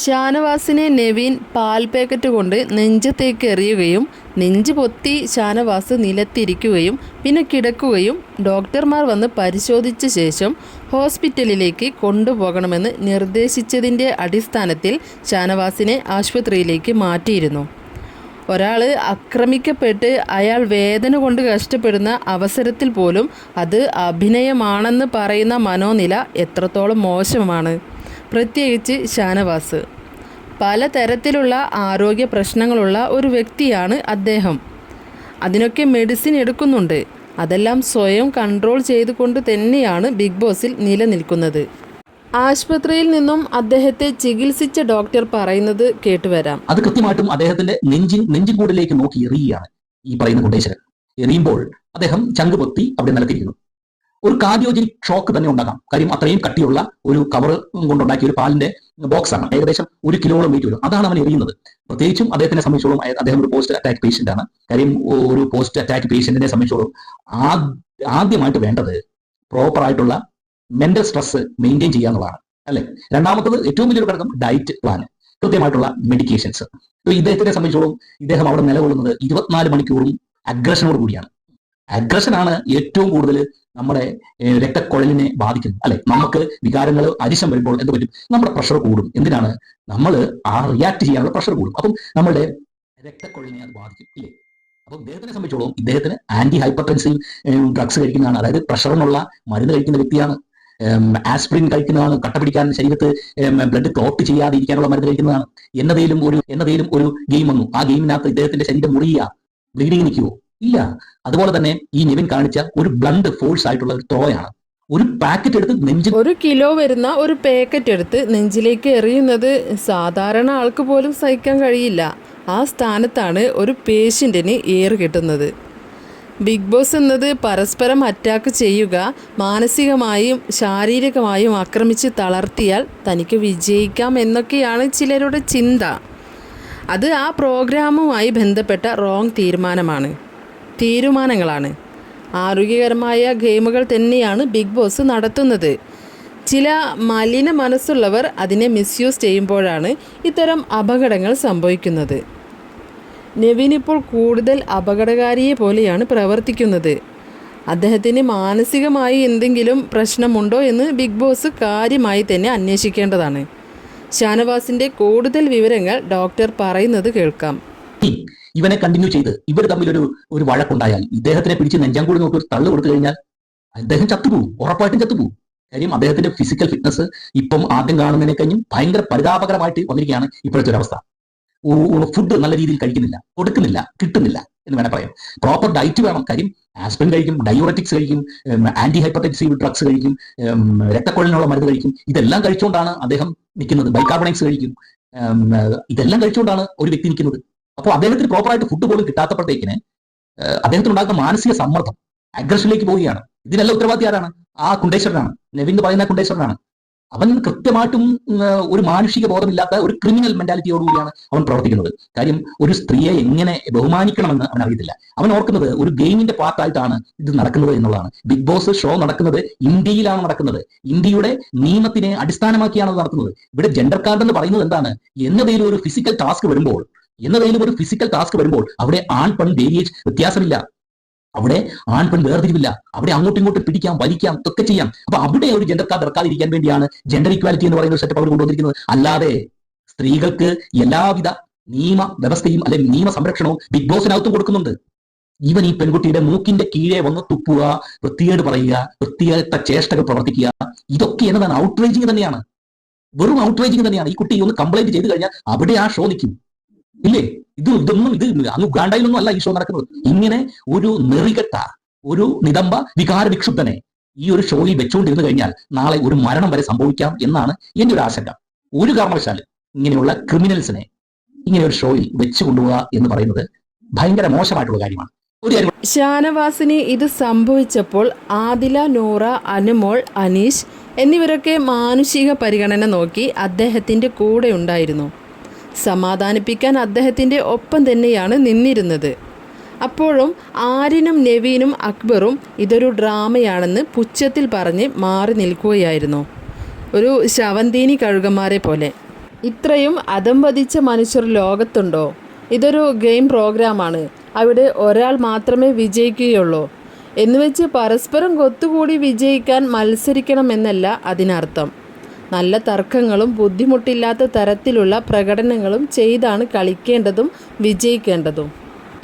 ഷാനവാസിനെ നെവീൻ പാൽ പാക്കറ്റ് കൊണ്ട് നെഞ്ചത്തേക്ക് എറിയുകയും നെഞ്ച് പൊത്തി ഷാനവാസ് നിലത്തിരിക്കുകയും പിന്നെ കിടക്കുകയും ഡോക്ടർമാർ വന്ന് പരിശോധിച്ച ശേഷം ഹോസ്പിറ്റലിലേക്ക് കൊണ്ടുപോകണമെന്ന് നിർദ്ദേശിച്ചതിന്റെ അടിസ്ഥാനത്തിൽ ഷാനവാസിനെ ആശുപത്രിയിലേക്ക് മാറ്റിയിരുന്നു. ഒരാൾ ആക്രമിക്കപ്പെട്ട് അയാൾ വേദന കൊണ്ട് കഷ്ടപ്പെടുന്ന അവസരത്തിൽ പോലും അത് അഭിനയമാണെന്ന് പറയുന്ന മനോനില എത്രത്തോളം മോശമാണ്. പ്രത്യേകിച്ച് ഷാനവാസ്. പലതരത്തിലുള്ള ആരോഗ്യ പ്രശ്നങ്ങളുള്ള ഒരു വ്യക്തിയാണ് അദ്ദേഹം. അതിനൊക്കെ മെഡിസിൻ എടുക്കുന്നുണ്ട്. അതെല്ലാം സ്വയം കൺട്രോൾ ചെയ്തുകൊണ്ട് തന്നെയാണ് ബിഗ് ബോസിൽ നിലനിൽക്കുന്നത്. ആശുപത്രിയിൽ നിന്നും അദ്ദേഹത്തെ ചികിത്സിച്ച ഡോക്ടർ പറയുന്നത് കേട്ടുവരാം അത് കൃത്യമായിട്ടും അദ്ദേഹത്തിന്റെ നെഞ്ചിൻ നെഞ്ചിൻകൂടിലേക്ക് നോക്കി എറിയുകയാണ് ഈ പറയുന്ന കുട്ടേശ്വരൻ എറിയുമ്പോൾ അദ്ദേഹം ചങ്ക് പൊത്തി അവിടെ നിലത്തിരിക്കുന്നു. ഒരു കാർഡിയോജനിക് ഷോക്ക് തന്നെ ഉണ്ടാകാം കാര്യം അത്രയും കട്ടിയുള്ള ഒരു കവർ കൊണ്ടുണ്ടാക്കിയ ഒരു പാലിന്റെ ബോക്സ് ആണ്. ഏകദേശം ഒരു കിലോളം വെയിറ്റ് വരും. അതാണ് അവൻ എറിയുന്നത്. പ്രത്യേകിച്ചും അദ്ദേഹത്തിനെ സംബന്ധിച്ചോളം അദ്ദേഹം ഒരു പോസ്റ്റ് അറ്റാക്ക് പേഷ്യന്റ് ആണ്. കാര്യം ഒരു പോസ്റ്റ് അറ്റാക്ക് പേഷ്യന്റിനെ സംബന്ധിച്ചോളം ആദ്യമായിട്ട് വേണ്ടത് പ്രോപ്പർ ആയിട്ടുള്ള മെന്റൽ സ്ട്രെസ് മെയിന്റെയിൻ ചെയ്യുക എന്നുള്ളതാണ്. അല്ലെ? രണ്ടാമത്തത് ഏറ്റവും വലിയൊരു ഘടകം ഡയറ്റ് പ്ലാൻ കൃത്യമായിട്ടുള്ള മെഡിക്കേഷൻസ് ഇദ്ദേഹത്തിനെ സംബന്ധിച്ചോളം ഇദ്ദേഹം അവിടെ നിലകൊള്ളുന്നത് ഇരുപത്തിനാല് മണിക്കൂറും അഗ്രഷനോട് കൂടിയാണ്. അഗ്രഷനാണ് ഏറ്റവും കൂടുതൽ നമ്മുടെ രക്തക്കൊഴലിനെ ബാധിക്കുന്നത് അല്ലെ? നമുക്ക് വികാരങ്ങൾ അരിശം വരുമ്പോൾ എന്ത് പറ്റും? നമ്മുടെ പ്രഷർ കൂടും. എന്തിനാണ്? നമ്മൾ ആ റിയാക്ട് ചെയ്യാനുള്ള പ്രഷർ കൂടും. അപ്പം നമ്മുടെ രക്തക്കുഴലിനെ അത് ബാധിക്കും. ഇല്ലേ? അപ്പം ഇദ്ദേഹത്തിനെ സംബന്ധിച്ചോളം ഇദ്ദേഹത്തിന് ആന്റി ഹൈപ്പർടെൻസീവ് ഡ്രഗ്സ് കഴിക്കുന്നതാണ്. അതായത് പ്രഷറിനുള്ള മരുന്ന് കഴിക്കുന്ന വ്യക്തിയാണ്. ആസ്പ്രിൻ കഴിക്കുന്നതാണ്. കട്ട പിടിക്കാൻ ശരീരത്ത് ബ്ലഡ് ക്ലോട്ട് ചെയ്യാതിരിക്കാനുള്ള മരുന്ന് കഴിക്കുന്നതാണ്. എന്നതേലും ഒരു എന്നതേലും ഒരു ഗെയിം വന്നു. ആ ഗെയിമിനകത്ത് ഇദ്ദേഹത്തിന്റെ ശരീരം മുറിയുക ബ്ലീഡിങ് നിൽക്കുവോ ഇല്ല. അതുപോലെ തന്നെ ഈ നിവിൻ കാണിച്ച ഒരു ബ്ലണ്ട് ഫോഴ്സ് ആയിട്ടുള്ള ഒരു ത്രോയാണ്. ഒരു പാക്കറ്റ് എടുത്ത് നെഞ്ചിൽ ഒരു കിലോ വരുന്ന ഒരു പാക്കറ്റ് എടുത്ത് നെഞ്ചിലേക്ക് എറിയുന്നത് സാധാരണ ആൾക്ക് പോലും സഹിക്കാൻ കഴിയില്ല. ആ സ്ഥാനത്താണ് ഒരു പേഷ്യന്റിന് ഏറ് കിട്ടുന്നത്. ബിഗ് ബോസ് എന്നത് പരസ്പരം അറ്റാക്ക് ചെയ്യുക മാനസികമായും ശാരീരികമായും ആക്രമിച്ച് തളർത്തിയാൽ തനിക്ക് വിജയിക്കാം എന്നൊക്കെയാണ് ചിലരുടെ ചിന്ത. അത് ആ പ്രോഗ്രാമുമായി ബന്ധപ്പെട്ട റോങ് തീരുമാനമാണ്. തീരുമാനങ്ങളാണ്. ആരോഗ്യകരമായ ഗെയിമുകൾ തന്നെയാണ് ബിഗ് ബോസ് നടത്തുന്നത്. ചില മലിന മനസ്സുള്ളവർ അതിനെ മിസ്യൂസ് ചെയ്യുമ്പോഴാണ് ഇത്തരം അപകടങ്ങൾ സംഭവിക്കുന്നത്. നെവിൻ ഇപ്പോൾ കൂടുതൽ അപകടകാരിയെ പോലെയാണ് പ്രവർത്തിക്കുന്നത്. അദ്ദേഹത്തിന് മാനസികമായി എന്തെങ്കിലും പ്രശ്നമുണ്ടോ എന്ന് ബിഗ് ബോസ് കാര്യമായി തന്നെ അന്വേഷിക്കേണ്ടതാണ്. ഷാനവാസിന്റെ കൂടുതൽ വിവരങ്ങൾ ഡോക്ടർ പറയുന്നത് കേൾക്കാം. ഇവനെ കണ്ടിന്യൂ ചെയ്ത് ഇവർ തമ്മിൽ ഒരു ഒരു വഴക്കുണ്ടായാൽ ഇദ്ദേഹത്തിനെ പിടിച്ച് നെഞ്ചാങ്കൂടി നോക്കി ഒരു തള്ളു കൊടുത്തു കഴിഞ്ഞാൽ അദ്ദേഹം ചത്തുപോകും ഉറപ്പായിട്ടും ചത്തുപോകും. കാര്യം അദ്ദേഹത്തിന്റെ ഫിസിക്കൽ ഫിറ്റ്നസ് ഇപ്പം ആദ്യം കാണുന്നതിനെ കഴിഞ്ഞും ഭയങ്കര പരിതാപകരമായിട്ട് വന്നിരിക്കുകയാണ് ഇപ്പോഴത്തെ ഒരു അവസ്ഥ ഫുഡ് നല്ല രീതിയിൽ കഴിക്കുന്നില്ല കൊടുക്കുന്നില്ല കിട്ടുന്നില്ല എന്ന് വേണേൽ പറയാം. പ്രോപ്പർ ഡയറ്റ് വേണം. കാര്യം ആസ്പിൻ കഴിക്കും ഡയോററ്റിക്സ് കഴിക്കും ആന്റി ഹൈപ്പർടെൻസീവ് ഡ്രഗ്സ് കഴിക്കും രക്തക്കൊള്ളിനുള്ള മരുന്ന് കഴിക്കും. ഇതെല്ലാം കഴിച്ചുകൊണ്ടാണ് അദ്ദേഹം നിൽക്കുന്നത്. ബൈകാർബണൈറ്റ്സ് കഴിക്കും. ഇതെല്ലാം കഴിച്ചുകൊണ്ടാണ് ഒരു വ്യക്തി നിൽക്കുന്നത്. അപ്പോൾ അദ്ദേഹത്തിന് പ്രോപ്പറായിട്ട് ഫുഡ് പോലും കിട്ടാത്തപ്പോഴത്തേക്കിന് അദ്ദേഹത്തിന് ഉണ്ടാകുന്ന മാനസിക സമ്മർദ്ദം അഗ്രഷനിലേക്ക് പോവുകയാണ്. ഇതിനെല്ലാം ഉത്തരവാദി ആരാണ്? ആ കുണ്ടേശ്വരനാണ്. നെവിൻ എന്ന് പറയുന്ന കുണ്ടേശ്വരനാണ്. അവൻ കൃത്യമായിട്ടും ഒരു മാനുഷിക ബോധമില്ലാത്ത ഒരു ക്രിമിനൽ മെന്റാലിറ്റിയോടുകൂടിയാണ് അവൻ പ്രവർത്തിക്കുന്നത്. കാര്യം ഒരു സ്ത്രീയെ എങ്ങനെ ബഹുമാനിക്കണമെന്ന് അവൻ അറിയത്തില്ല. അവൻ ഓർക്കുന്നത് ഒരു ഗെയിമിന്റെ പാർട്ടായിട്ടാണ് ഇത് നടക്കുന്നത് എന്നുള്ളതാണ്. ബിഗ് ബോസ് ഷോ നടക്കുന്നത് ഇന്ത്യയിലാണ് നടക്കുന്നത്. ഇന്ത്യയുടെ നിയമത്തിനെ അടിസ്ഥാനമാക്കിയാണ് നടക്കുന്നത്. ഇവിടെ ജെൻഡർ കാർഡ് എന്ന് പറയുന്നത് എന്താണ്? എന്നതേലും ഒരു ഫിസിക്കൽ ടാസ്ക് വരുമ്പോൾ എന്നതേലും ഒരു ഫിസിക്കൽ ടാസ്ക് വരുമ്പോൾ അവിടെ ആൺ പെൺ വേരിയേജ് വ്യത്യാസമില്ല. അവിടെ ആൺ പെൺ വേർതിരിവില്ല. അവിടെ അങ്ങോട്ടും ഇങ്ങോട്ടും പിടിക്കാം വലിക്കാം ഇതൊക്കെ ചെയ്യാം. അപ്പൊ അവിടെ ഒരു ജെൻഡർ കാർഡ് ഇറക്കാതിരിക്കാൻ വേണ്ടിയാണ് ജെൻഡർ ഇക്വാലിറ്റി എന്ന് പറയുന്ന സെറ്റപ്പ് അവർ കൊണ്ടുവന്നിരിക്കുന്നത്. അല്ലാതെ സ്ത്രീകൾക്ക് എല്ലാവിധ നിയമ വ്യവസ്ഥയും അല്ലെങ്കിൽ നിയമ സംരക്ഷണവും ബിഗ് ബോസിനകത്തും കൊടുക്കുന്നുണ്ട്. ഇവൻ ഈ പെൺകുട്ടിയുടെ മൂക്കിന്റെ കീഴെ വന്ന് തുപ്പുക വൃത്തികേട് പറയുക വൃത്തികേട്ട ചേഷ്ടകൾ പ്രവർത്തിക്കുക ഇതൊക്കെ എന്നതാണ് ഔട്ട്റേജിങ് തന്നെയാണ്. വെറും ഔട്ട്റേജിങ് തന്നെയാണ്. ഈ കുട്ടി ഒന്ന് കംപ്ലൈന്റ് ചെയ്ത് കഴിഞ്ഞാൽ അവിടെ ആ ഷോ നിൽക്കും. ഇല്ലേ? ഇത് ഇതൊന്നും ഇത് അന്ന് ഉഗാണ്ടയിലൊന്നും അല്ല ഈ ഷോ നടക്കുന്നത്. ഇങ്ങനെ ഒരു നെറികെട്ട ഒരു നിതംബ വികാര വിക്ഷുബ്ധനെ ഈ ഒരു ഷോയിൽ വെച്ചുകൊണ്ടിരുന്നു കഴിഞ്ഞാൽ നാളെ ഒരു മരണം വരെ സംഭവിക്കാം എന്നാണ് എന്റെ ഒരു ആശങ്ക. ഒരു കാരണവശാലും ഇങ്ങനെയുള്ള ക്രിമിനൽസിനെ ഇങ്ങനെ ഒരു ഷോയിൽ വെച്ചു കൊണ്ടുപോകുക എന്ന് പറയുന്നത് ഭയങ്കര മോശമായിട്ടുള്ള കാര്യമാണ്. ഷാനവാസിന് ഇത് സംഭവിച്ചപ്പോൾ ആദില നൂറ അനുമോൾ അനീഷ് എന്നിവരൊക്കെ മാനുഷിക പരിഗണന നോക്കി അദ്ദേഹത്തിന്റെ കൂടെ ഉണ്ടായിരുന്നു. സമാധാനിപ്പിക്കാൻ അദ്ദേഹത്തിന്റെ ഒപ്പം തന്നെയാണ് നിന്നിരുന്നത്. അപ്പോഴും ആര്യനും നവീനും അക്ബറും ഇതൊരു ഡ്രാമയാണെന്ന് പുച്ഛത്തിൽ പറഞ്ഞ് മാറി നിൽക്കുകയായിരുന്നു. ഒരു ശവന്തീനി കഴുകന്മാരെ പോലെ. ഇത്രയും അധംപതിച്ച മനുഷ്യർ ലോകത്തുണ്ടോ? ഇതൊരു ഗെയിം പ്രോഗ്രാമാണ്. അവിടെ ഒരാൾ മാത്രമേ വിജയിക്കുകയുള്ളൂ. എന്നുവെച്ച് പരസ്പരം കൊത്തുകൂടി വിജയിക്കാൻ മത്സരിക്കണമെന്നല്ല അതിനർത്ഥം. നല്ല തർക്കങ്ങളും ബുദ്ധിമുട്ടില്ലാത്ത തരത്തിലുള്ള പ്രകടനങ്ങളും ചെയ്താണ് കളിക്കേണ്ടതും വിജയിക്കേണ്ടതും.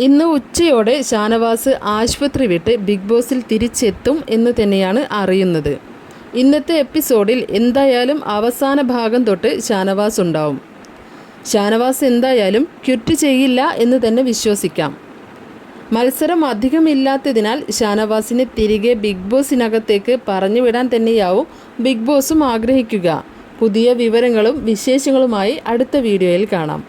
ഇന്ന് ഉച്ചയോടെ ഷാനവാസ് ആശുപത്രി വിട്ട് ബിഗ് ബോസിൽ തിരിച്ചെത്തും എന്ന് തന്നെയാണ് അറിയുന്നത്. ഇന്നത്തെ എപ്പിസോഡിൽ എന്തായാലും അവസാന ഭാഗം തൊട്ട് ഷാനവാസ് ഉണ്ടാവും. ഷാനവാസ് എന്തായാലും ക്വിറ്റ് ചെയ്യില്ല എന്ന് തന്നെ വിശ്വസിക്കാം. മത്സരം അധികമില്ലാത്തതിനാൽ ഷാനവാസിനെ തിരികെ ബിഗ് ബോസിനകത്തേക്ക് പറഞ്ഞുവിടാൻ തന്നെയാവും ബിഗ് ബോസും ആഗ്രഹിക്കുക. പുതിയ വിവരങ്ങളും വിശേഷങ്ങളുമായി അടുത്ത വീഡിയോയിൽ കാണാം.